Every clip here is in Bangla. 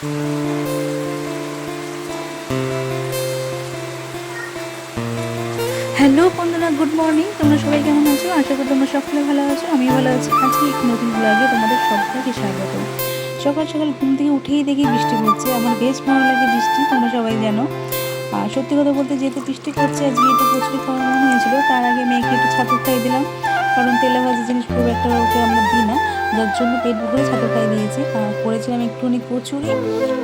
হ্যালো বন্ধুরা গুড মর্নিং তোমরা সবাই কেমন আছো? আশা করি তোমরা সকলে ভালো আছো। আমি ভালো আছি। আজকে একটি নতুন ব্লগে তোমাদের সবাইকে স্বাগত। সকাল সকাল ঘুম থেকে উঠেই দেখি বৃষ্টি পড়ছে। আমার বেশ ভালো লাগে বৃষ্টি, তোমরা সবাই জানো। আর সত্যি কথা বলতে, যেহেতু বৃষ্টি পড়ছে, আজকে একটু কচুরি খাওয়ানো হয়েছিল, তার আগে মেয়েকে একটু ছাতু খাইয়ে দিলাম। কারণ তেলে ভাজা জিনিস খুব একটা ওকে আমরা দিই না। যার জন্য পেট ভরে ছাতু খাইয়ে দিয়েছি। আর করেছিলাম একটুখানি কচুরি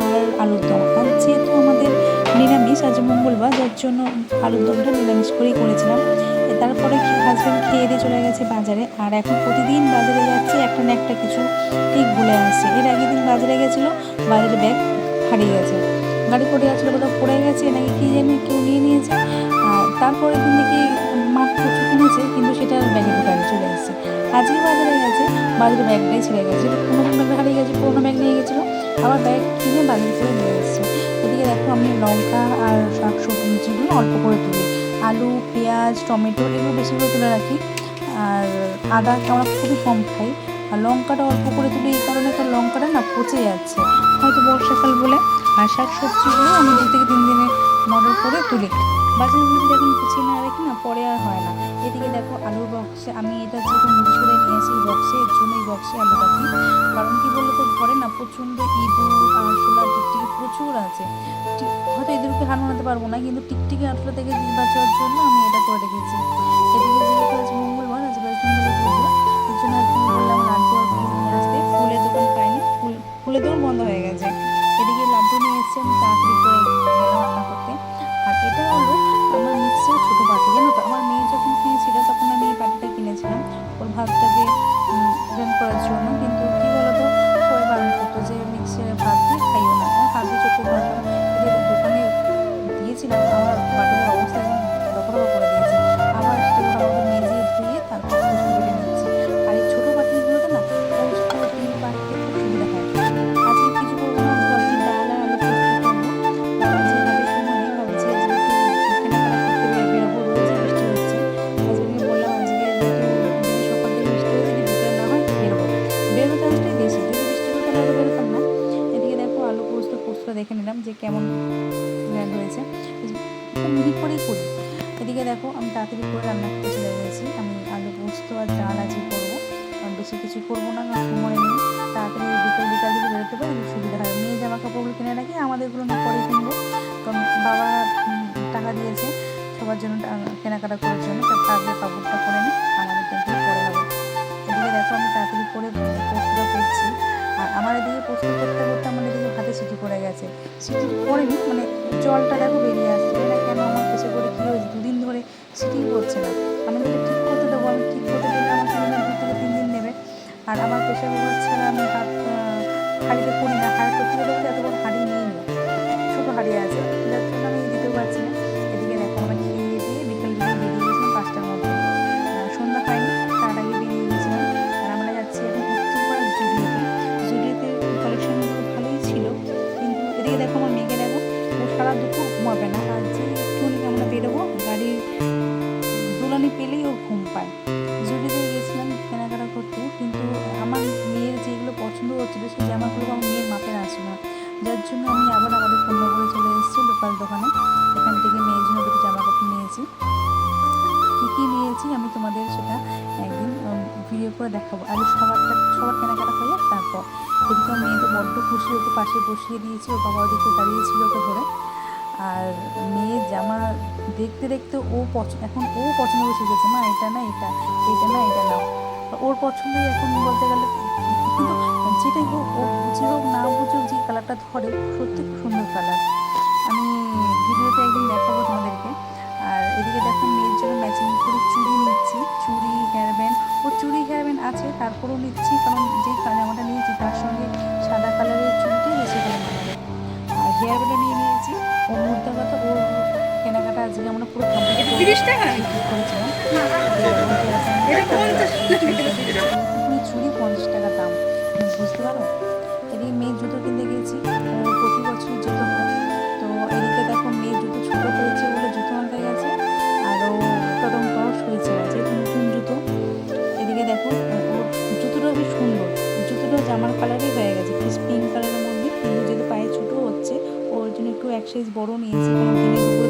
আর আলুর দম। আর যেহেতু আমাদের নিরামিষ, আজ মঙ্গলবার, যার জন্য আলুর দমটা নিরামিষ করেই করেছিলাম। তারপরে হাজব্যান্ড খেয়ে দিয়ে চলে গেছে বাজারে। আর এখন প্রতিদিন বাজারে যাচ্ছে একটা না একটা কিছু ঠিক ভুলে আসছে। এর আগের দিন বাজারে গেছিল, বাজারে ব্যাগ হারিয়ে গেছে। গাড়ি পড়ে গেছিল কোথাও পড়ে গেছে নাকি কী জানি কেউ নিয়ে নিয়েছে। আর তারপরে বাজারে ব্যাগটাই ছেড়ে গেছে। পুরোনো ব্যাগ হারিয়ে গেছে, পুরোনো ব্যাগ নিয়ে গেছিল। আবার ব্যাগ কিনে বাজারে করে নিয়ে এসেছে। এদিকে দেখো আমি লঙ্কা আর শাক সবজিগুলো অল্প করে তুলি। আলু, পেঁয়াজ, টমেটো এগুলো বেশি করে তুলে রাখি। আর আদা আমরা খুবই কম খাই। আর লঙ্কাটা অল্প করে তুলি এই কারণে একটা লঙ্কাটা না পচে যাচ্ছে। হয়তো বর্ষাকাল বলে। আর শাক সবজিগুলো আমি দু থেকে তিন দিনে মডেল করে তুলি। বাজারগুলো যখন গুছিয়ে না রাখি না, পরে আর হয় না। এদিকে দেখো আলুর বক্সে আমি এটা যেহেতু মুড়ি করে নিয়ে আসি বক্সে বক্সে আলু রাখি কারণ কি বলতো, ঘরে না প্রচণ্ড ইঁদুর, আরশোলা টিকটিকি প্রচুর আছে। হয়তো ইঁদুরকে হার মানাতে পারব না, কিন্তু টিকটিকি আরশোলা থেকে বাঁচার জন্য আমি এটা করে রেখেছি। এদিকে যেহেতু আজ মঙ্গলবার আজ মঙ্গলবার মিহি করেই করি। এদিকে দেখো আমি তাড়াতাড়ি করে রান্না করতে চলে গেছি। আমি আলু পোস্ত আর ডাল আজকে করব। কারণ বেশি কিছু করব না সময় নেই। তাড়াতাড়ি বিকেল বিকাল দিকে বেরোতে পারি সুবিধা হয়। মেয়ে জামা কাপড়গুলো কিনে রাখি আমাদেরগুলো না পরে কিনবো। কারণ বাবা টাকা দিয়েছে সবার জন্য কেনাকাটা করার জন্য। তাদের কাপড়টা করে নিই আমাদের টাকা পরে হবে। এদিকে দেখো আমি তাড়াতাড়ি করে পোস্তটা করছি আর আমার এদিকে পোস্ত করতে করতে আমার এদিকে হাতে সিটি পড়ে গেছে। সিটি পড়েনি মানে জলটা দেখো হাঁড়িতে করি না। হাঁড়ি করতে এত বড় হাঁড়ি নেই। ছোটো হাঁড়ি আছে। জন্য আমি আবার আমাদের পণ্যপুরে চলে এসেছি, লোকাল দোকানে। এখান থেকে মেয়ের জন্য দুটো জামা কাপড় নিয়েছি। কী কী নিয়েছি আমি তোমাদের সেটা একদিন ভিডিও করে দেখাবো। আগে সবারটা সবার কেনাকাটা হয়ে যাক, তারপর। এদিকে মেয়ে তো বড্ড খুশি, ওকে পাশে বসিয়ে দিয়েছি ও বাবা ওদিকে দাঁড়িয়েছিল ওকে ধরে। আর মেয়ের জামা দেখতে দেখতে ও পছন্দ এখন ও পছন্দ শিখেছে, মা, এটা না, এটা এটা না, এটা নাও। ওর পছন্দই এখন বলতে গেলে যেটাই হোক ও বুঝে হোক না বুঝুক যে কালারটা ধরে সত্যি খুব সুন্দর কালার আমি ভিডিওতে একদিন দেখাবো তোমাদেরকে। আর এদিকে দেখো মেয়ের জন্য ম্যাচিং করে চুড়ি নিচ্ছি। চুড়ি হেয়ার ব্যান্ড ও চুড়ি হেয়ার ব্যান্ড আছে তারপরেও নিচ্ছি কারণ যে জামাটা নিয়েছি তার সঙ্গে সাদা কালারের চুড়িটাই বেশি করে মানাবে আর হেয়ার ব্যান্ডও নিয়ে নিয়েছি। ও মুদ্রা কথা ওর কেনাকাটা আজকে আমরা পুরো কমপ্লিট করেছিলাম। বুঝতে পারো? এদিকে মেয়ের জুতো কিনতে গিয়েছি। প্রতি বছর জুতো হয়। তো এদিকে দেখো মেয়ের জুতো ছোটো করেছে বলে জুতো আনতে গেছে। আরও তখন টস হয়েছে নতুন জুতো। এদিকে দেখো জুতোটা বেশ সুন্দর। জুতোটা জামার কালারই হয়ে গেছে। বেশ পিঙ্ক কালারের মধ্যে। কিন্তু যেহেতু পায়ে ছোটো হচ্ছে ওর জন্য একটু এক সাইজ বড় নিয়েছে। কারণ দিনে দুপুরে